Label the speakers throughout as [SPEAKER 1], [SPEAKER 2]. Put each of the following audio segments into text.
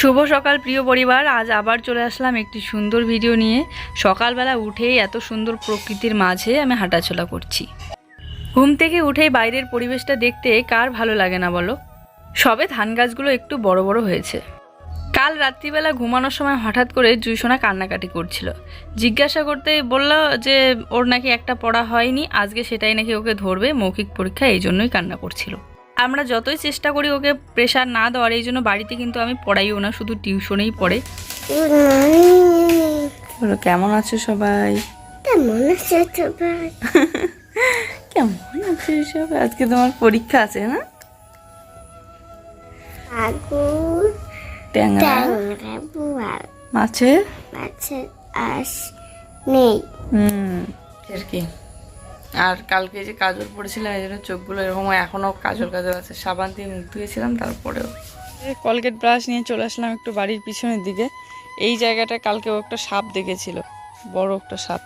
[SPEAKER 1] শুভ সকাল প্রিয় পরিবার। আজ আবার চলে আসলাম একটি সুন্দর ভিডিও নিয়ে। সকালবেলা উঠেই এত সুন্দর প্রকৃতির মাঝে আমি হাঁটাচলা করছি। ঘুম থেকে উঠেই বাইরের পরিবেশটা দেখতে কার ভালো লাগে না বলো? সবে ধান গাছগুলো একটু বড় বড় হয়েছে। কাল রাত্রিবেলা ঘুমানোর সময় হঠাৎ করে জুইসোনা কান্নাকাটি করছিল। জিজ্ঞাসা করতে বলল যে, ওর নাকি একটা পড়া হয়নি, আজকে সেটাই নাকি ওকে ধরবে, মৌখিক পরীক্ষা এই জন্যই কান্না করছিল। আমরা যতই চেষ্টা করি ওকে প্রেশার না দেওয়ার এই জন্য বাড়িতে কিন্তু আমি পড়াইও না শুধু টিউশনেই পড়ে। কেমন আছো সবাই?
[SPEAKER 2] কেমন আছে সবাই?
[SPEAKER 1] কেমন আছো সবাই? আজকে তোমার পরীক্ষা আছে না? ট্যাংরা। মাছের?
[SPEAKER 2] মাছের আস নেই।
[SPEAKER 1] হুম এর কি? আর কালকে যে কাজল পড়েছিলাম এই জন্য চোখগুলো এরকম এখনও কাজল কাজল আছে। সাবান দিয়ে মুখ ধুয়েছিলাম তারপরেও। কলগেট ব্রাশ নিয়ে চলে আসলাম একটু বাড়ির পিছনের দিকে। এই জায়গাটা কালকেও একটা সাপ দেখেছিল বড় একটা সাপ।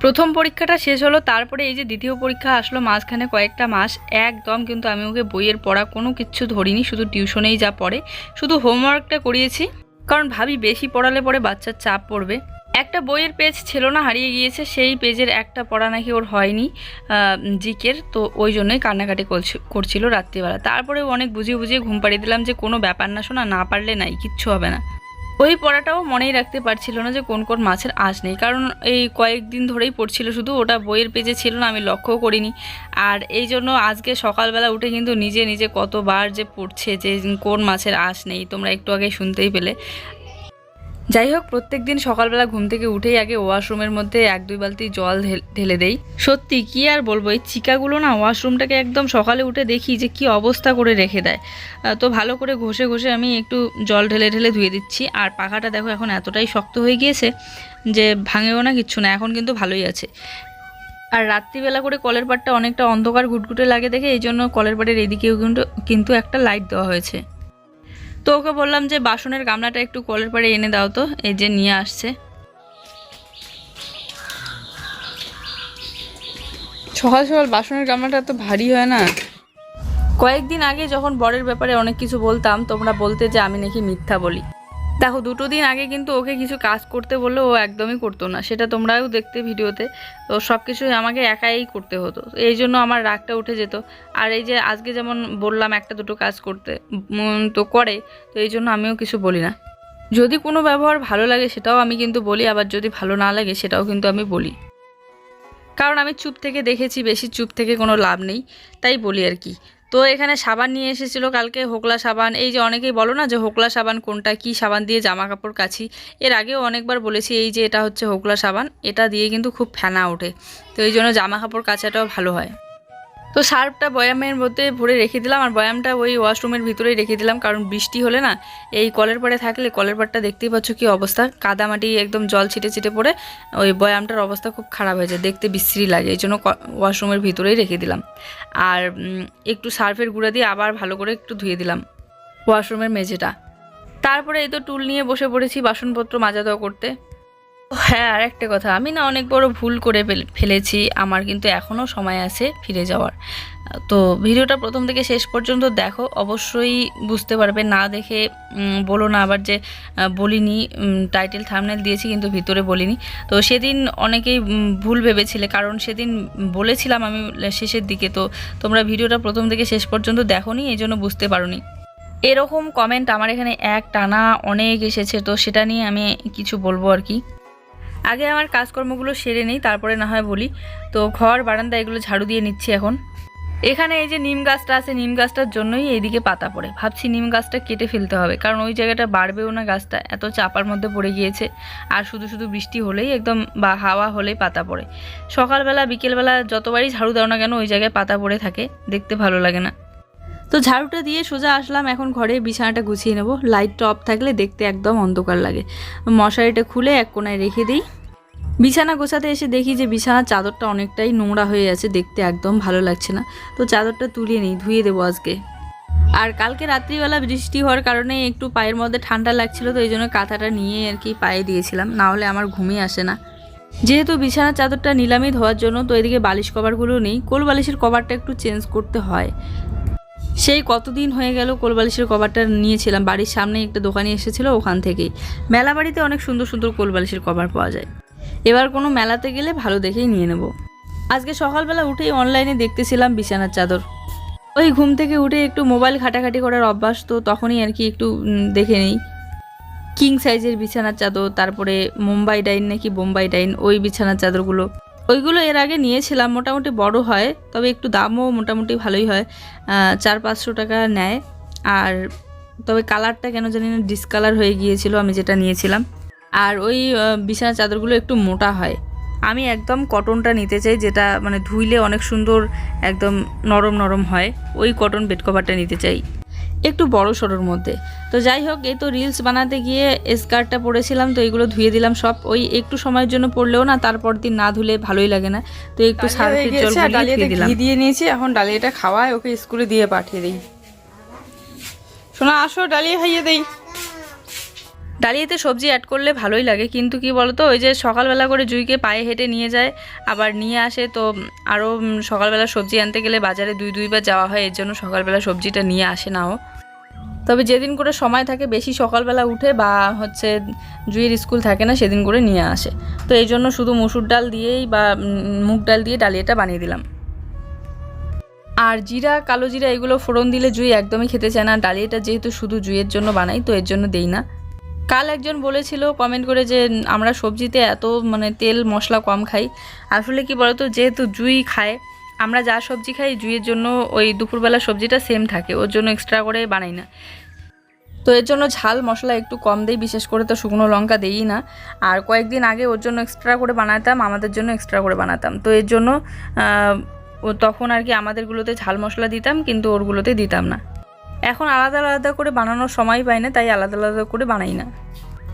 [SPEAKER 1] প্রথম পরীক্ষাটা শেষ হলো তারপরে এই যে দ্বিতীয় পরীক্ষা আসলো মাঝখানে কয়েকটা মাস একদম কিন্তু আমি ওকে বইয়ের পড়া কোনো কিছু ধরিনি শুধু টিউশনেই যা পড়ে। শুধু হোমওয়ার্কটা করিয়েছি কারণ ভাবি বেশি পড়ালে পরে বাচ্চার চাপ পড়বে। একটা বইয়ের পেজ ছিল না, হারিয়ে গিয়েছে, সেই পেজের একটা পড়া নাকি ওর হয়নি জিকের, তো ওই জন্যই কান্নাকাটি করছি- করছিল রাত্রিবেলা। তারপরে অনেক বুঝিয়ে বুঝিয়ে ঘুম পাড়িয়ে দিলাম যে, কোনো ব্যাপার না শোনা না পারলে নাই, কিচ্ছু হবে না। ওই পড়াটাও মনেই রাখতে পারছিল না যে, কোন কোন মাছের আঁশ নেই, কারণ এই কয়েকদিন ধরেই পড়ছিল শুধু, ওটা বইয়ের পেজে ছিল না, আমি লক্ষ্যও করিনি। আর এই জন্য আজকে সকালবেলা উঠে কিন্তু নিজে নিজে কতবার যে পড়ছে যে, কোন মাছের আঁশ নেই, তোমরা একটু আগে শুনতেই পেলে। যাই হোক প্রত্যেক দিন সকালবেলা ঘুম থেকে উঠেই আগে ওয়াশরুমের মধ্যে এক দুই বালতি জল ঢেল- দেই। সত্যি, কি আর বলব, এই চিকাগুলো না ওয়াশরুমটাকে একদম সকালে উঠে দেখি যে কি অবস্থা করে রেখে দেয়। তো ভালো করে ঘষে ঘষে আমি একটু জল ঢেলে ঢেলে ধুয়ে দিচ্ছি। আর পাখাটা দেখো এখন এতটাই শক্ত হয়ে গিয়েছে যে ভাঙেও না কিচ্ছু না, এখন কিন্তু ভালোই আছে। আর রাত্রিবেলা করে কলের পাড়টা অনেকটা অন্ধকার ঘুটঘুটে লাগে দেখে এই জন্য কলের পাড়ের এদিকেও কিন্তু কিন্তু একটা লাইট দেওয়া হয়েছে। তো ওকে বললাম যে বাসনের গামলাটা একটু কলের পরে এনে দাও তো এই যে নিয়ে আসছে। সকাল সকাল বাসনের গামলাটা তো ভারী হয় না। কয়েকদিন আগে যখন বরের ব্যাপারে অনেক কিছু বলতাম তোমরা বলতে যে আমি নাকি মিথ্যা বলি। দেখো, দুটো দিন আগে কিন্তু ওকে কিছু কাজ করতে বললে ও একদমই করতো না। সেটা তোমরাও দেখতে ভিডিওতে। তো সব কিছুই আমাকে একাই করতে হতো। এই জন্য আমার রাগটা উঠে যেত। আর এই যে আজকে যেমন বললাম একটা দুটো কাজ করতে তো করে, তো এই জন্য আমিও কিছু বলি না। যদি কোনো ব্যবহার ভালো লাগে সেটাও আমি কিন্তু বলি, আবার যদি ভালো না লাগে সেটাও কিন্তু আমি বলি। কারণ আমি চুপ থেকে দেখেছি, বেশি চুপ থেকে কোনো লাভ নেই, তাই বলি আর কি। তো এখানে সাবান নিয়ে এসেছিল কালকে, হোকলা সাবান। এই যে অনেকেই বলো না যে হোকলা সাবান কোনটা, কি সাবান দিয়ে জামা কাপড় কাছি এর আগেও অনেকবার বলেছি এই যে এটা হচ্ছে হোকলা সাবান, এটা দিয়ে কিন্তু খুব ফেনা ওঠে। তো এই জন্য জামা কাপড় কাচাটাও ভালো হয়। তো সার্ফটা বয়ামের মধ্যে ভরে রেখে দিলাম আর বয়ামটা ওই ওয়াশরুমের ভিতরেই রেখে দিলাম, কারণ বৃষ্টি হলে না এই কলের পাড়ে থাকলে কলের পাড়টা দেখতেই পাচ্ছ কি অবস্থা। কাদামাটি একদম জল ছিটে ছিটে পড়ে ওই বয়ামটার অবস্থা খুব খারাপ হয়ে যায় দেখতে বিশ্রী লাগে এই জন্য ওয়াশরুমের ভিতরেই রেখে দিলাম। আর একটু সার্ফের গুঁড়া দিয়ে আবার ভালো করে একটু ধুয়ে দিলাম ওয়াশরুমের মেঝেটা। তারপরে এই তো টুল নিয়ে বসে পড়েছি বাসনপত্র মাজা দেওয়া করতে। হ্যাঁ আর একটা কথা। আমি না অনেক বড় ভুল করে ফেল- ফেলেছি। আমার কিন্তু এখনও সময় আছে ফিরে যাওয়ার। তো ভিডিওটা প্রথম থেকে শেষ পর্যন্ত দেখো। অবশ্যই বুঝতে পারবে, না দেখে বলো না আবার যে বলিনি টাইটেল থামনেল দিয়েছি কিন্তু ভিতরে বলিনি। তো সেদিন অনেকেই ভুল ভেবেছিলে। কারণ সেদিন বলেছিলাম আমি শেষের দিকে। তো তোমরা ভিডিওটা প্রথম থেকে শেষ পর্যন্ত দেখোনি এই জন্য বুঝতে পারোনি। এরকম কমেন্ট আমার এখানে এক টানা অনেক এসেছে। তো সেটা নিয়ে আমি কিছু বলব আর কি। আগে আমার কাজকর্মগুলো সেরে নেই, তারপরে না হয় বলি। তো ঘর, বারান্দা এগুলো ঝাড়ু দিয়ে নিচ্ছি এখন। এখানে এই যে নিম গাছটা আছে, নিম গাছটার জন্যই এইদিকে পাতা পড়ে। ভাবছি নিম গাছটা কেটে ফেলতে হবে, কারণ ওই জায়গাটা বাড়বেও না গাছটা, এত চাপার মধ্যে পড়ে গিয়েছে। আর শুধু শুধু বৃষ্টি হলেই একদম বা হাওয়া হলেই পাতা পড়ে। সকালবেলা, বিকেলবেলা যতবারই ঝাড়ু দাও না কেন, ওই জায়গায় পাতা পড়ে থাকে, দেখতে ভালো লাগে না। তো ঝাড়ুটা দিয়ে সোজা আসলাম, এখন ঘরে বিছানাটা গুছিয়ে নেব। লাইটটা অফ থাকলে দেখতে একদম অন্ধকার লাগে। মশারিটা খুলে এক কোনায় রেখে দিই। বিছানা গোছাতে এসে দেখি যে বিছানার চাদরটা অনেকটাই নোংরা হয়ে আছে, দেখতে একদম ভালো লাগছে না। তো চাদরটা তুলিয়ে নিই, ধুয়ে দেবো আজকে। আর কালকে রাত্রিবেলা বৃষ্টি হওয়ার কারণে একটু পায়ের মধ্যে ঠান্ডা লাগছিল, তো এই জন্য কাঁথাটা নিয়ে আর কি পায়ে দিয়েছিলাম, না হলে আমার ঘুমই আসে না। যেহেতু বিছানার চাদরটা নিলামই ধোয়ার জন্য, তো এদিকে বালিশ কভারগুলো নেই। কোল বালিশের কভারটা একটু চেঞ্জ করতে হয়। সেই কতদিন হয়ে গেল কোলবালিশের কভারটা নিয়েছিলাম। বাড়ির সামনে একটা দোকানে এসেছিল ওখান থেকেই। মেলা বাড়িতে অনেক সুন্দর সুন্দর কোলবালিশের কভার পাওয়া যায়। এবার কোনো মেলাতে গেলে ভালো দেখেই নিয়ে নেব। আজকে সকালবেলা উঠেই অনলাইনে দেখতেছিলাম বিছানার চাদর। ওই ঘুম থেকে উঠে একটু মোবাইল ঘাটাঘাটি করার অভ্যাস তো তখনই আর কি একটু দেখে নিই। কিং সাইজের বিছানার চাদর, তারপরে মুম্বাই ডাইন নাকি বোম্বাই ডাইন, ওই বিছানার চাদরগুলো। ওইগুলো এর আগে নিয়েছিলাম মোটামুটি বড় হয় তবে একটু দামও মোটামুটি ভালোই হয়। চার পাঁচশো টাকা নেয়। আর তবে কালারটা কেন জানি না ডিসকালার হয়ে গিয়েছিল আমি যেটা নিয়েছিলাম। আর ওই আহ, বিছানার চাদরগুলো একটু মোটা হয়। আমি একদম কটনটা নিতে চাই যেটা মানে ধুইলে অনেক সুন্দর একদম নরম নরম হয়। ওই কটন বেড কভারটা নিতে চাই। একটু বড় সরোর মধ্যে। তো যাই হোক এই তো রিলস বানাতে গিয়ে স্কার্টটা পরেছিলাম তো এগুলো ধুয়ে দিলাম সব। ওই একটু সময়ের জন্য পড়লেও না তারপর দিন না ধুলে ভালোই লাগে না। তো একটু সার্ফের জল গুলিয়ে দিলাম।
[SPEAKER 3] দিয়ে নিয়েছি এখন ডালিয়াটা খাওয়ায় ওকে স্কুলে দিয়ে পাঠিয়ে দিই। শোনা আসো ডালিয়া খাইয়ে দেই।
[SPEAKER 1] ডালিয়াতে সবজি অ্যাড করলে ভালোই লাগে। কিন্তু কি বলতো, ওই যে সকালবেলা করে জুইকে পায়ে হেঁটে নিয়ে যায়, আবার নিয়ে আসে তো আরও সকালবেলা সবজি আনতে গেলে বাজারে দুই দুইবার যাওয়া হয়, এর জন্য সকালবেলা সবজিটা নিয়ে আসে নাও। তবে যেদিন করে সময় থাকে বেশি সকালবেলা উঠে বা হচ্ছে জুইয়ের স্কুল থাকে না, সেদিন করে নিয়ে আসে। তো এই জন্য শুধু মুসুর ডাল দিয়েই বা মুগ ডাল দিয়ে ডালিয়াটা বানিয়ে দিলাম। আর জিরা, কালো জিরা এগুলো ফোড়ন দিলে জুই একদমই খেতে চায় না। ডালিয়াটা যেহেতু শুধু জুইয়ের জন্য বানাই, তো এর জন্য দেই না। কাল একজন বলেছিল কমেন্ট করে যে, আমরা সবজিতে এত মানে তেল, মশলা কম খাই। আসলে কি বলতো, যেহেতু জুই খায়, আমরা যা সবজি খাই, জুইয়ের জন্য ওই দুপুরবেলা সবজিটা সেম থাকে, ওর জন্য এক্সট্রা করে বানাই না। তো এর জন্য ঝাল, মশলা একটু কম দেই, বিশেষ করে তো শুকনো লঙ্কা দেই না। আর কয়েকদিন আগে ওর জন্য এক্সট্রা করে বানাতাম, আমাদের জন্য এক্সট্রা করে বানাতাম। তো এর জন্য তখন আর কি আমাদেরগুলোতে ঝাল মশলা দিতাম, কিন্তু ওরগুলোতে দিতাম না। এখন আলাদা আলাদা করে বানানোর সময় পাই না, তাই আলাদা আলাদা করে বানাই না।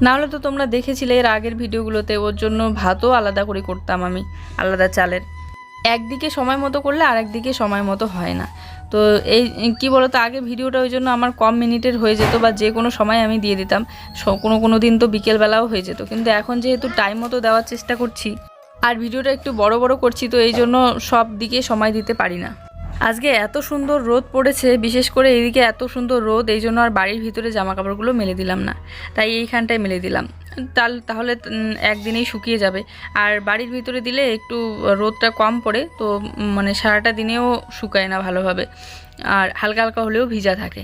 [SPEAKER 1] নাহলে তো তোমরা দেখেছিলে এর আগের ভিডিওগুলোতে ওর জন্য ভাতও আলাদা করে করতাম আমি, আলাদা চালের। একদিকে সময় মতো করলে আর একদিকে সময় মতো হয় না। তো এই, কি বলতো, আগে ভিডিওটা ওই জন্য আমার কম মিনিটের হয়ে যেত বা যে কোনো সময় আমি দিয়ে দিতাম কোনো কোনো দিন তো বিকেলবেলাও হয়ে যেত। কিন্তু এখন যেহেতু টাইম মতো দেওয়ার চেষ্টা করছি, আর ভিডিওটা একটু বড় বড় করছি, তো এই জন্য সব দিকে সময় দিতে পারি না। আজকে এত সুন্দর রোদ পড়েছে, বিশেষ করে এদিকে এত সুন্দর রোদ, এই জন্য আর বাড়ির ভিতরে জামা কাপড়গুলো মেলে দিলাম না। তাই এইখানটায় মেলে দিলাম। তাহলে একদিনেই শুকিয়ে যাবে। আর বাড়ির ভিতরে দিলে একটু রোদটা কম পড়ে, তো মানে সারাটা দিনেও শুকায় না ভালোভাবে। আর হালকা হালকা হলেও ভিজা থাকে।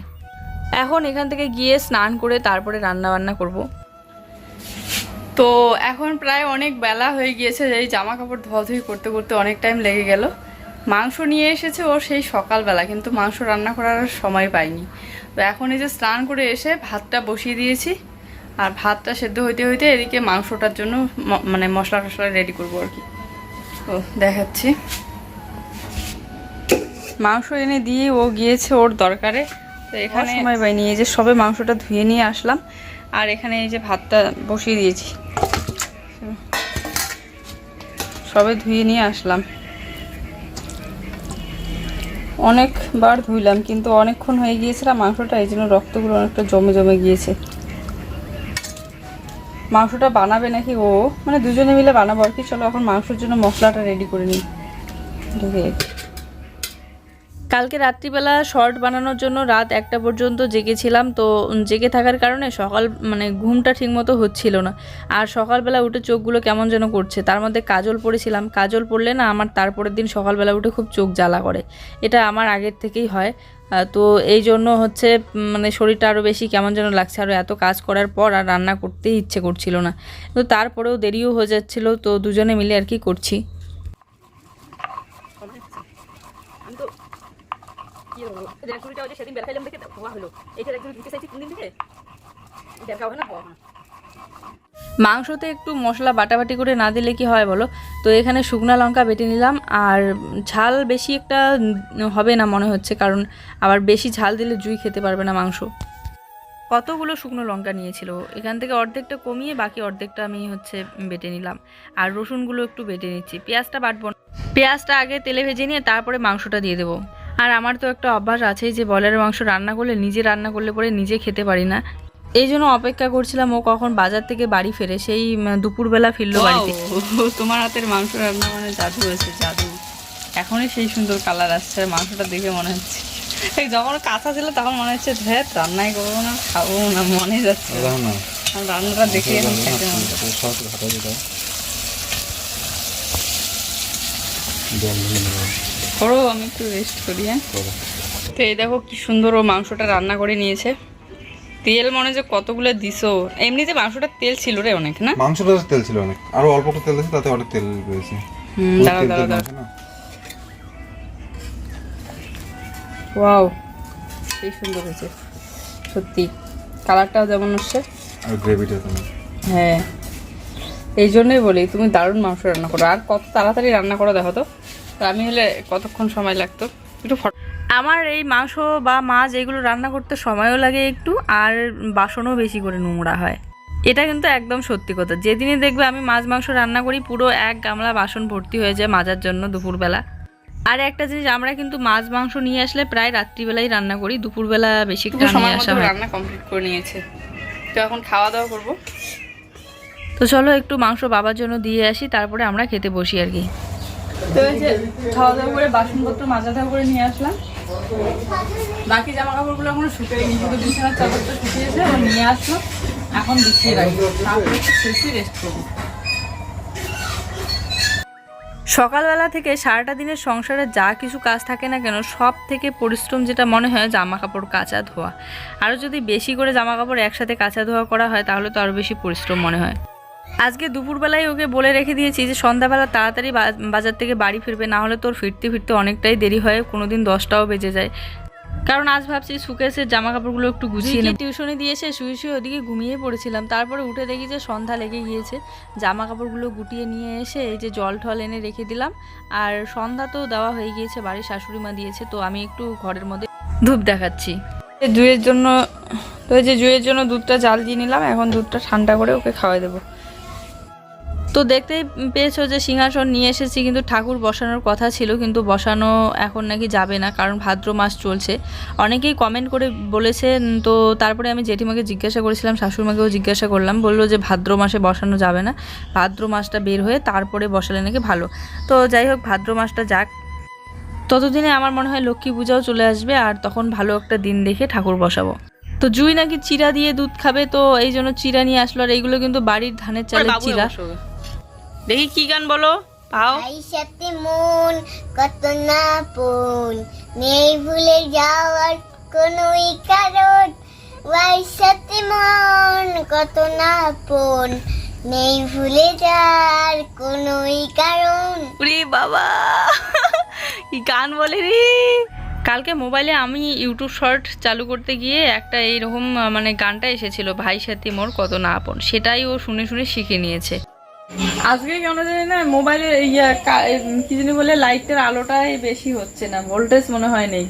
[SPEAKER 1] এখন এখান থেকে গিয়ে স্নান করে তারপরে রান্না বান্না করব।
[SPEAKER 3] তো এখন প্রায় অনেক বেলা হয়ে গিয়েছে, এই জামা কাপড় ধোয়াধুয়ি করতে করতে অনেক টাইম লেগে গেল। মাংস নিয়ে এসেছে ও সেই সকালবেলা কিন্তু মাংস রান্না করার সময় পাইনি। তো এখন এই যে স্নান করে এসে ভাতটা বসিয়ে দিয়েছি আর ভাতটা সেদ্ধ হইতে হইতে এদিকে মাংসটার জন্য মানে মশলা টশলা রেডি করব আর কি। তো দেখাচ্ছি। মাংস এনে দিয়ে ও গিয়েছে ওর দরকারে। তো এখানে সময় পাইনি এই যে সবে মাংসটা ধুয়ে নিয়ে আসলাম আর এখানে এই যে ভাতটা বসিয়ে দিয়েছি। সবে ধুয়ে নিয়ে আসলাম। অনেকবার ধুইলাম, কিন্তু অনেকক্ষণ হয়ে গিয়েছিল মাংসটা এই জন্য রক্তগুলো অনেকটা জমে জমে গিয়েছে। মাংসটা বানাবে নাকি ও? মানে দুজনে মিলে বানাবো আর কি, চলো এখন মাংসের জন্য মশলাটা রেডি করে নিই। ঢেকে
[SPEAKER 1] কালকে রাত্রিবেলা শর্ট বানানোর জন্য রাত একটা পর্যন্ত জেগেছিলাম, তো জেগে থাকার কারণে সকাল মানে ঘুমটা ঠিকমতো হচ্ছিল না। আর সকালবেলা উঠে চোখগুলো কেমন যেন করছে। তার মধ্যে কাজল পরেছিলাম কাজল পরলে না আমার তারপরের দিন সকালবেলা উঠে খুব চোখ জ্বালা করে। এটা আমার আগের থেকেই হয়। তো এই জন্য হচ্ছে মানে শরীরটা আরও বেশি কেমন যেন লাগছে। আরও এত কাজ করার পর আর রান্না করতেই ইচ্ছে করছিল না। তো তারপরেও দেরিও হয়ে যাচ্ছিল, তো দুজনে মিলে আর কি করছি। মাংসতে একটু মশলা বাটাবাটি করে না দিলে কি হয় বলো? তো এখানে শুকনো লঙ্কা বেটে নিলাম, আর ঝাল বেশি একটা হবে না মনে হচ্ছে, কারণ আবার বেশি ঝাল দিলে জুই খেতে পারবে না মাংস। কতগুলো শুকনো লঙ্কা নিয়েছিল? এখান থেকে অর্ধেকটা কমিয়ে বাকি অর্ধেকটা আমি হচ্ছে বেটে নিলাম। আর রসুনগুলো একটু বেটে নিচ্ছি। পেঁয়াজটা বাটবো পেঁয়াজটা আগে তেলে ভেজে নিয়ে তারপরে মাংসটা দিয়ে দেবো। আর আমার তো একটা অভ্যাস আছেই যে বয়লারের মাংস রান্না করলে নিজে রান্না করলে পরে নিজে খেতে পারি না। এই জন্য অপেক্ষা করছিলাম ও কখন বাজার থেকে বাড়ি ফেরে সেই দুপুরবেলা ফিরলো বাড়িতে।
[SPEAKER 3] তোমার হাতের মাংস রান্না মানে জাদু হয়েছে জাদু। এখনই সেই সুন্দর কালার আসছে আর মাংসটা দেখে মনে হচ্ছে। যখন কাঁচা ছিল তখন মনে হচ্ছে ভেদ রান্নাই করব না খাব না মনে যাচ্ছে রান্নাটা দেখে খেতে মন করো আমি একটু রেস্ট করি হ্যাঁ? তো এই দেখো কি সুন্দর ও মাংসটা রান্না করে নিয়েছে। তেল মনে যে কতগুলো দিছো? এমনিতে মাংসটা তেল ছিল রে অনেক না?
[SPEAKER 4] মাংসটা তেল ছিল অনেক। আরও অল্প একটু তেল দিয়েছে তাতে অনেক তেল বেরিয়েছে
[SPEAKER 3] হুম দাঁড়াও দাঁড়াও দাঁড়াও ওয়াও সেই সুন্দর হয়েছে সত্যি। কালারটাও যেমন হচ্ছে।
[SPEAKER 4] আর গ্রেভিটা
[SPEAKER 3] হ্যাঁ এই জন্যই বলি তুমি দারুণ মাংস রান্না করো। আর কত তাড়াতাড়ি রান্না করো দেখো তো। আমি হলে কতক্ষণ সময় লাগতো? একটু ফট
[SPEAKER 1] আমার এই মাংস বা মাছ এগুলো রান্না করতে সময়ও লাগে একটু আর বাসনও বেশি করে নোংরা হয়। এটা কিন্তু একদম সত্যি কথা। যেদিনই দেখবে আমি মাছ মাংস রান্না করি পুরো এক গামলা বাসন ভর্তি হয়ে যায় মাজার জন্য দুপুরবেলা। আর একটা জিনিস আমরা কিন্তু মাছ মাংস নিয়ে আসলে প্রায় রাত্রিবেলাই রান্না করি দুপুরবেলা বেশি
[SPEAKER 3] সময়
[SPEAKER 1] আসা
[SPEAKER 3] রান্না কমপ্লিট করে নিয়েছে। তো এখন খাওয়া দাওয়া করব?
[SPEAKER 1] তো চলো একটু মাংস বাবার জন্য দিয়ে আসি তারপরে আমরা খেতে বসি আর কি।
[SPEAKER 3] তো এই যে খাওয়া দাওয়া করে বাসনপত্র মাজা দাওয়া করে নিয়ে আসলাম। বাকি জামা কাপড়গুলো এখনও শুকিয়ে শুধু বিছানার চাদরটা শুকিয়েছে ও নিয়ে আসলো। এখন বিছিয়ে রাখব, তারপরে শেষে রেস্ট করব।
[SPEAKER 1] সকালবেলা থেকে সারাটা দিনের সংসারে যা কিছু কাজ থাকে না কেন, সব থেকে পরিশ্রম যেটা মনে হয় জামা কাপড় কাচা ধোয়া। আরও যদি বেশি করে জামা কাপড় একসাথে কাচা ধোয়া করা হয়, তাহলে তো আরও বেশি পরিশ্রম মনে হয়। আজকে দুপুরবেলায় ওকে বলে রেখে দিয়েছি যে সন্ধ্যাবেলা তাড়াতাড়ি বাজার থেকে বাড়ি ফিরবে না হলে তোর ফিরতে ফিরতে অনেকটাই দেরি হয় কোনো দিন দশটাও বেজে যায়। কারণ আজ ভাবছি সুকেশের জামা কাপড়গুলো একটু গুছিয়ে নিয়ে টিউশনে দিয়ে এসে শুয়ে শুয়ে ওদিকে ঘুমিয়ে পড়েছিলাম। তারপরে উঠে দেখি যে সন্ধ্যা লেগে গিয়েছে। জামা কাপড়গুলো গুটিয়ে নিয়ে এসে এই যে জল টল এনে রেখে দিলাম। আর সন্ধ্যা তো দেওয়া হয়ে গিয়েছে বাড়ির শাশুড়ি মা দিয়েছে তো আমি একটু ঘরের মধ্যে ধূপ দেখাচ্ছি।
[SPEAKER 3] জুয়ের জন্য তো যে জুয়ের জন্য দুধটা জাল দিয়ে নিলাম এখন দুধটা ঠান্ডা করে ওকে খাওয়াই দেবো।
[SPEAKER 1] তো দেখতেই পেয়েছ যে সিংহাসন নিয়ে এসেছি কিন্তু ঠাকুর বসানোর কথা ছিল কিন্তু বসানো এখন নাকি যাবে না কারণ ভাদ্র মাস চলছে। অনেকেই কমেন্ট করে বলেছেন তো তারপরে আমি জেঠিমাকে জিজ্ঞাসা করেছিলাম শাশুড়িমাকেও জিজ্ঞাসা করলাম বলল যে ভাদ্র মাসে বসানো যাবে না ভাদ্র মাসটা বের হয়ে তারপরে বসালে নাকি ভালো। তো যাই হোক ভাদ্র মাসটা যাক। ততদিনে আমার মনে হয় লক্ষ্মী পূজাও চলে আসবে আর তখন ভালো একটা দিন দেখে ঠাকুর বসাবো। তো জুই নাকি চিরা দিয়ে দুধ খাবে তো এই জন্য চিরা নিয়ে আসলো আর এইগুলো কিন্তু বাড়ির ধানের চালের চিরা।
[SPEAKER 3] দেখি কি গান বলো? পাও।
[SPEAKER 2] আইসাতে মন কত না পন। নেই ভুলে যাওয়ার কোনোই কারণ। আইসাতে মন কত না পন। নেই ভুলে যাওয়ার কোনোই কারণ।
[SPEAKER 1] উরে বাবা। কি গান বলে রে। কালকে মোবাইলে আমি ইউটিউব শর্ট চালু করতে গিয়ে একটা এইরকম মানে গানটা এসেছিল ভাই সাথে মোর কত না আপন সেটাই ও শুনে শুনে শিখে নিয়েছে।
[SPEAKER 3] আজকে কেন জানি না মোবাইলে ইয়া কা- জানি বলে লাইটের আলোটাই বেশি হচ্ছে না ভোল্টেজ মনে হয় নেই।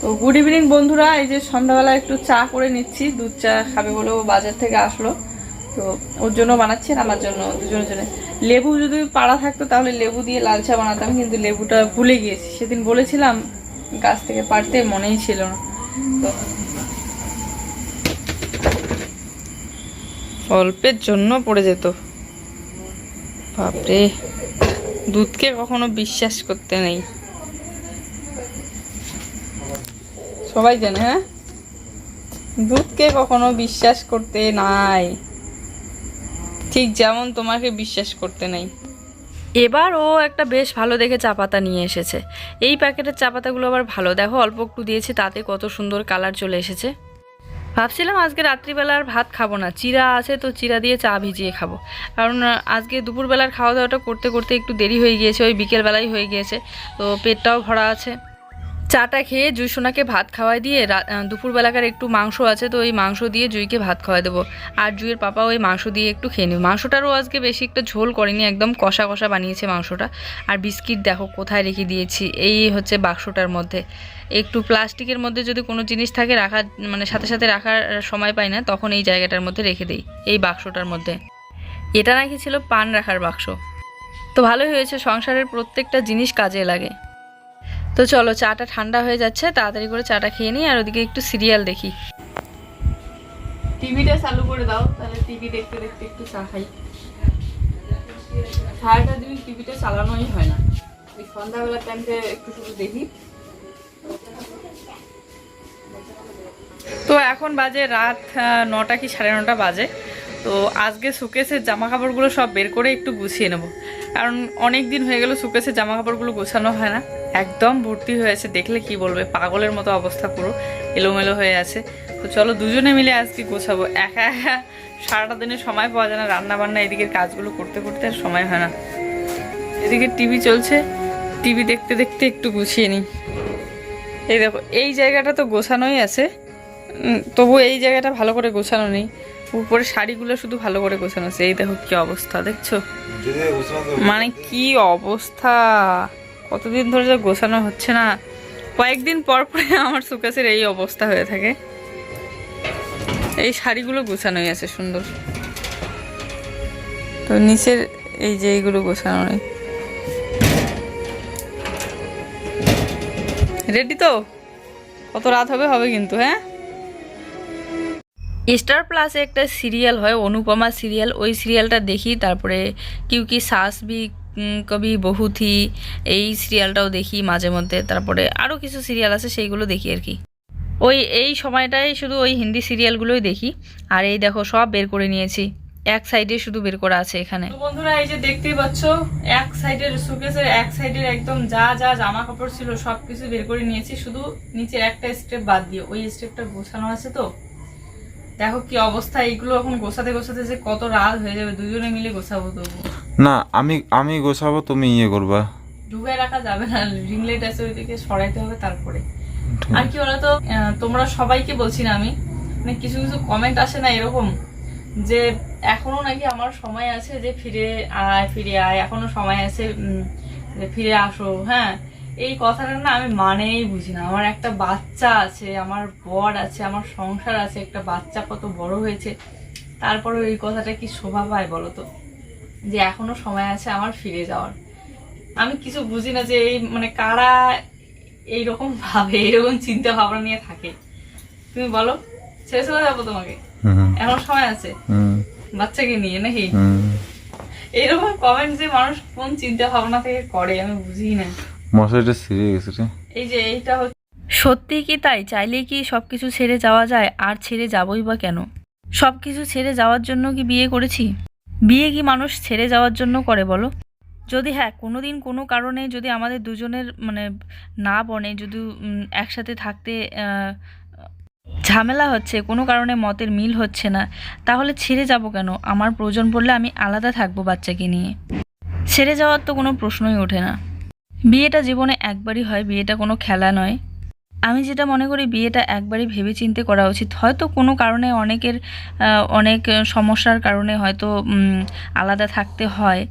[SPEAKER 3] তো গুড ইভিনিং বন্ধুরা, এই যে সন্ধ্যাবেলা একটু চা করে নিচ্ছি, দুধ চা খাবে বলে ও বাজার থেকে আসলো। তো ওর জন্য বানাচ্ছি আর আমার জন্য, দুজনের জন্য। লেবু যদি পাড়া থাকতো তাহলে লেবু দিয়ে লাল চা বানাতাম, কিন্তু লেবুটা ভুলে গিয়েছি। সেদিন বলেছিলাম গাছ থেকে পাড়তে, মনেই ছিল না। তো অল্পের জন্য পড়ে যেত। বাপরে। দুধকে কখনো বিশ্বাস করতে নেই। সবাই জানে হ্যাঁ? দুধকে কখনো বিশ্বাস করতে নাই। ঠিক যেমন তোমাকে বিশ্বাস করতে নাই।
[SPEAKER 1] এবার ও একটা বেশ ভালো দেখে চা পাতা নিয়ে এসেছে। এই প্যাকেটের চা পাতাগুলো আবার ভালো। দেখো, অল্প একটু দিয়েছে, তাতে কত সুন্দর কালার চলে এসেছে। ভাবছিলাম আজকে রাত্রিবেলা আর ভাত খাব না। চিরা আছে তো চিরা দিয়ে চা ভিজিয়ে খাব। কারণ আজকে দুপুরবেলার খাওয়া দাওয়াটা করতে করতে একটু দেরি হয়ে গিয়েছে, ওই বিকেলবেলাই হয়ে গিয়েছে। তো পেটটাও ভরা আছে। চাটা খেয়ে জুই সোনাকে ভাত খাওয়াই দিয়ে দুপুরবেলাকার একটু মাংস আছে, তো ওই মাংস দিয়ে জুইকে ভাত খাওয়াই দেবো। আর জুইয়ের পাপা ওই মাংস দিয়ে একটু খেয়ে নেবে। মাংসটারও আজকে বেশি একটা ঝোল করেনি, একদম কষা কষা বানিয়েছে মাংসটা। আর বিস্কিট দেখো কোথায় রেখে দিয়েছি, এই হচ্ছে বাক্সটার মধ্যে। একটু প্লাস্টিকের মধ্যে যদি কোনো জিনিস থাকে রাখার মানে সাথে সাথে রাখার সময় পাই না, তখন এই জায়গাটার মধ্যে রেখে দিই, এই বাক্সটার মধ্যে। এটা নাকি ছিল পান রাখার বাক্স। তো ভালোই হয়েছে, সংসারের প্রত্যেকটা জিনিস কাজে লাগে। তো চলো চাটা ঠান্ডা হয়ে যাচ্ছে তাড়াতাড়ি করে চাটা খেয়ে নিই আর ওদিকে একটু সিরিয়াল দেখি।
[SPEAKER 3] টিভিটা চালু করে দাও তাহলে টিভি দেখতে দেখতে একটু চা খাই। সারাটা দিন টিভিটা চালানোই হয় না। এই সন্ধ্যাবেলার টাইমটা একটু শুধু দেখি। তো এখন বাজে রাত নটা কি সাড়ে নটা বাজে। তো আজকে সুকেসের জামা কাপড়গুলো সব বের করে একটু গুছিয়ে নেব। কারণ অনেক দিন হয়ে গেল সুকেসের জামা কাপড়গুলো গোছানো হয় না। একদম ভর্তি হয়ে আছে, দেখলে কি বলবে? পাগলের মতো অবস্থা পুরো, এলোমেলো হয়ে আছে। তো চলো দুজনে মিলে আজকে গোছাবো। একা একা সারাটা দিনে সময় পাওয়া যায় না রান্না বান্না এদিকের কাজগুলো করতে করতে আর সময় হয় না। এদিকে টিভি চলছে, টিভি দেখতে দেখতে একটু গুছিয়ে নিই। এই দেখো, এই জায়গাটা তো গোছানোই আছে। তবু এই জায়গাটা ভালো করে গোছানো নেই। উপরে শাড়িগুলো শুধু ভালো করে গোছানো আছে। এই দেখো কি অবস্থা, দেখছ? মানে কি অবস্থা? কতদিন ধরে যে গোছানো হচ্ছে না। কয়েকদিন পর পরে আমার সুকাসের এই অবস্থা হয়ে থাকে। এই শাড়িগুলো গোছানোই আছে, সুন্দর। তো নিচের এই যে এইগুলো গোছানো নেই রেডি তো? কত রাত হবে? হবে কিন্তু হ্যাঁ? স্টার প্লাসে একটা সিরিয়াল হয়, অনুপমা সিরিয়াল ওই সিরিয়ালটা দেখি, তারপরে কিউ কি সাস বি কবি বহুথি, এই সিরিয়ালটাও দেখি মাঝে মধ্যে। তারপরে আরও কিছু সিরিয়াল আছে, সেইগুলো দেখি আর কি। ওই, এই সময়টায় শুধু ওই হিন্দি সিরিয়ালগুলোই দেখি। আর এই দেখো, সব বের করে নিয়েছি। এক সাইডে শুধু বের করা আছে এখানে। বন্ধুরা, এই যে দেখতেই পাচ্ছ, এক সাইডের সুকেসের এক সাইডের একদম যা যা জামা কাপড় ছিল সব কিছু বের করে নিয়েছি। শুধু নিচের একটা স্টেপ বাদ দিয়ে, ওই স্টেপটা গোছানো আছে তো। দেখো কি অবস্থা এইগুলো এখন গোছাতে গোছাতে যে কত রাত হয়ে যাবে দুজনে মিলে গোছাবো তবু
[SPEAKER 5] না আমি আমি গোছাবো তুমি ইয়ে করবা।
[SPEAKER 3] ঢুকে রাখা যাবে না রিং লাইট আছে ওইদিকে সরাইতে হবে তারপরে। আর কি বলতো আহ, তোমরা সবাইকে বলছি না আমি মানে কিছু কিছু কমেন্ট আসে না এরকম যে এখনও নাকি আমার সময় আছে যে ফিরে আয় ফিরে আয় এখনও সময় আছে যে ফিরে আসো হ্যাঁ? এই কথাটা না আমি মানেই বুঝি না। আমার একটা বাচ্চা আছে আমার বর আছে আমার সংসার আছে একটা বাচ্চা কত বড় হয়েছে। তারপরে এই কথাটা কি শোভা পায় বলো তো? যে এখনও সময় আছে আমার ফিরে যাওয়ার। আমি কিছু বুঝি না যে এই মানে কারা এইরকম ভাবে এইরকম চিন্তা ভাবনা নিয়ে থাকে। তুমি বলো শেষ হয়ে যাব তোমাকে? এখন সময় আছে?
[SPEAKER 5] হুম।
[SPEAKER 3] বাচ্চাকে নিয়ে নাকি?
[SPEAKER 5] হুম।
[SPEAKER 3] এইরকম কমেন্ট যে মানুষ কোন চিন্তা ভাবনা থেকে করে আমি বুঝি না।
[SPEAKER 5] ছিঁড়ে গেছে রে।
[SPEAKER 3] এই যে এইটা
[SPEAKER 1] সত্যি কি তাই? চাইলে কি সব কিছু ছেড়ে যাওয়া যায়? আর ছেড়ে যাবই বা কেন? সব কিছু ছেড়ে যাওয়ার জন্য কি বিয়ে করেছি? বিয়ে কি মানুষ ছেড়ে যাওয়ার জন্য করে বলো? যদি হ্যাঁ কোনো দিন কোনো কারণে যদি আমাদের দুজনের মানে না বনে, যদি একসাথে থাকতে ঝামেলা হচ্ছে, কোনো কারণে মতের মিল হচ্ছে না, তাহলে ছেড়ে যাব কেন? আমার প্রয়োজন পড়লে আমি আলাদা থাকব বাচ্চাকে নিয়ে। ছেড়ে যাওয়ার তো কোনো প্রশ্নই ওঠে না। বিয়েটা জীবনে একবারই হয়, বিয়েটা কোনো খেলা নয়। আমি যেটা মনে করি, বিয়েটা একবারই ভেবে চিন্তে করা উচিত। হয়তো কোনো কারণে অনেকের অনেক সমস্যার কারণে হয়তো আলাদা থাকতে হয়।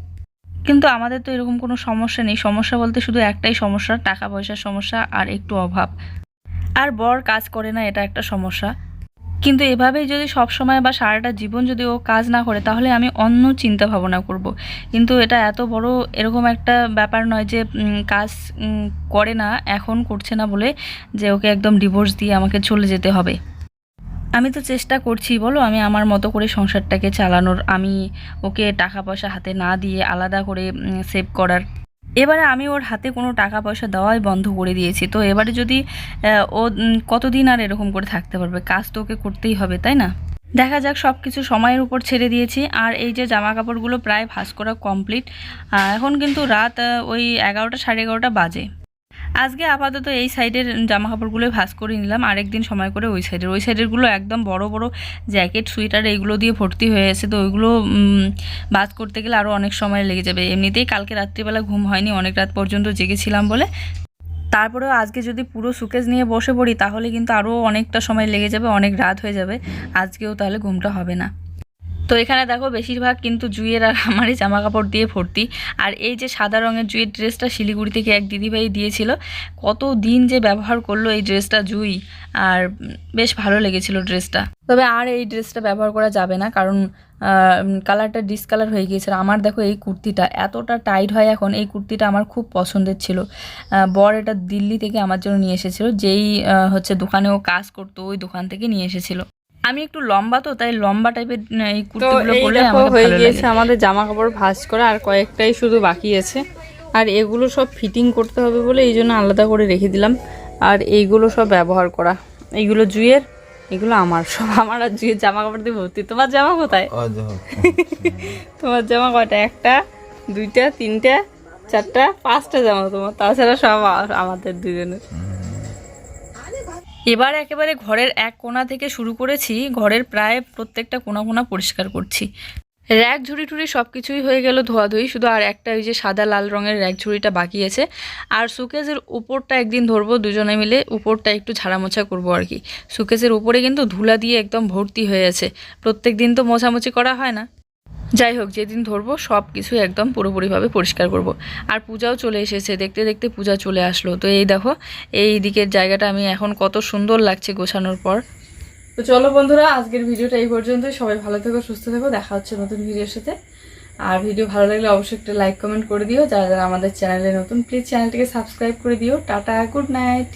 [SPEAKER 1] কিন্তু আমাদের তো এরকম কোনো সমস্যা নেই। সমস্যা বলতে শুধু একটাই সমস্যা, টাকা পয়সার সমস্যা আর একটু অভাব। আর বর কাজ করে না, এটা একটা সমস্যা। কিন্তু এভাবেই যদি সব সময় বা সারাটা জীবন যদি ও কাজ না করে, তাহলে আমি অন্য চিন্তা ভাবনা করব। কিন্তু এটা এত বড় এরকম একটা ব্যাপার নয় যে কাজ করে না, এখন করছে না বলে যে ওকে একদম ডিভোর্স দিয়ে আমাকে চলে যেতে হবে। আমি তো চেষ্টা করছি, বলো, আমি আমার মতো করে সংসারটাকে চালানোর। আমি ওকে টাকা পয়সা হাতে না দিয়ে আলাদা করে সেভ করার। এবারে আমি ওর হাতে কোনো টাকা পয়সা দেওয়াই বন্ধ করে দিয়েছি। তো এবারে যদি ও কতদিন আর এরকম করে থাকতে পারবে? কাজ তো ওকে করতেই হবে, তাই না? দেখা যাক সব কিছু সময়ের উপর ছেড়ে দিয়েছি। আর এই যে জামা কাপড়গুলো প্রায় ভাস করা কমপ্লিট এখন কিন্তু রাত ওই এগারোটা সাড়ে এগারোটা বাজে। আজকে আপাতত এই সাইডের জামা কাপড়গুলো ভাঁজ করে নিলাম। আরেকদিন সময় করে ওই সাইডের। ওই সাইডেরগুলো একদম বড় বড় জ্যাকেট সুইটার এইগুলো দিয়ে ভর্তি হয়ে আছে তো ওইগুলো ভাঁজ করতে গেলে আরও অনেক সময় লেগে যাবে। এমনিতেই কালকে রাত্রিবেলা ঘুম হয়নি, অনেক রাত পর্যন্ত জেগেছিলাম বলে। তারপরেও আজকে যদি পুরো সুকেজ নিয়ে বসে পড়ি, তাহলে কিন্তু আরও অনেকটা সময় লেগে যাবে, অনেক রাত হয়ে যাবে। আজকেও তাহলে ঘুমটা হবে না। তো এখানে দেখো বেশিরভাগ কিন্তু জুয়ের আর আমারই জামা কাপড় দিয়ে ভর্তি। আর এই যে সাদা রঙের জুয়ের ড্রেসটা শিলিগুড়ি থেকে এক দিদিভাই দিয়েছিল, কত দিন যে ব্যবহার করল এই ড্রেসটা জুই, আর বেশ ভালো লেগেছিল ড্রেসটা। তবে আর এই ড্রেসটা ব্যবহার করা যাবে না, কারণ কালারটা ডিসকালার হয়ে গিয়েছিল। আমার দেখো এই কুর্তিটা এতটা টাইট হয় এখন, এই কুর্তিটা আমার খুব পছন্দের ছিল। বর এটা দিল্লি থেকে আমার জন্য নিয়ে এসেছিল, যেই হচ্ছে দোকানে ও কাজ করতো, ওই দোকান থেকে নিয়ে এসেছিল। আমি একটু লম্বা তো তাই লম্বা টাইপের এই কুর্তিগুলো
[SPEAKER 3] দেখো
[SPEAKER 1] আমাকে
[SPEAKER 3] হয়ে গিয়েছে আমাদের জামা কাপড় ভাঁজ করা আর কয়েকটাই শুধু বাকি আছে। আর এগুলো সব ফিটিং করতে হবে বলে এই জন্য আলাদা করে রেখে দিলাম। আর এইগুলো সব ব্যবহার করা। এইগুলো জুয়ের
[SPEAKER 1] এগুলো আমার সব আমার আর জুয়ের জামা কাপড় দিয়ে ভর্তি। তোমার জামা কোথায়? তোমার জামা কয়টা? একটা দুইটা তিনটা চারটা পাঁচটা জামা তোমার। তাছাড়া সব আমাদের দুজনের। এবার একেবারে ঘরের এক কোণা থেকে শুরু করেছি, ঘরের প্রায় প্রত্যেকটা কোনা কোনা পরিষ্কার করছি। র্যাক ঝুড়ি টুড়ি সব কিছুই হয়ে গেল ধোয়াধুয়ি, শুধু আর একটা ওই যে সাদা লাল রঙের র্যাক ঝুড়িটা বাকি আছে। আর সুকেজের উপরটা একদিন ধরবো দুজনে মিলে, উপরটা একটু ঝাড়ামোছা করব আর কি। সুকেজের উপরে কিন্তু ধুলা দিয়ে একদম ভর্তি হয়ে আছে। প্রত্যেক দিন তো মোছামুছি করা হয় না। যাই হোক, যেদিন ধরবো সব কিছু একদম পুরোপুরিভাবে পরিষ্কার করব। আর পূজাও চলে এসেছে, দেখতে দেখতে পূজা চলে আসলো। তো এই দেখো, এই দিকের জায়গাটা আমি এখন কত সুন্দর লাগছে গোছানোর পর। তো চলো বন্ধুরা, আজকের ভিডিওটা এই পর্যন্তই। সবাই ভালো থেকো, সুস্থ থেকো। দেখা হচ্ছে নতুন ভিডিওর সাথে। আর ভিডিও ভালো লাগলে অবশ্যই একটা লাইক, কমেন্ট করে দিও। যারা যারা আমাদের চ্যানেলে নতুন প্লিজ চ্যানেলটিকে সাবস্ক্রাইব করে দিও। Tata good night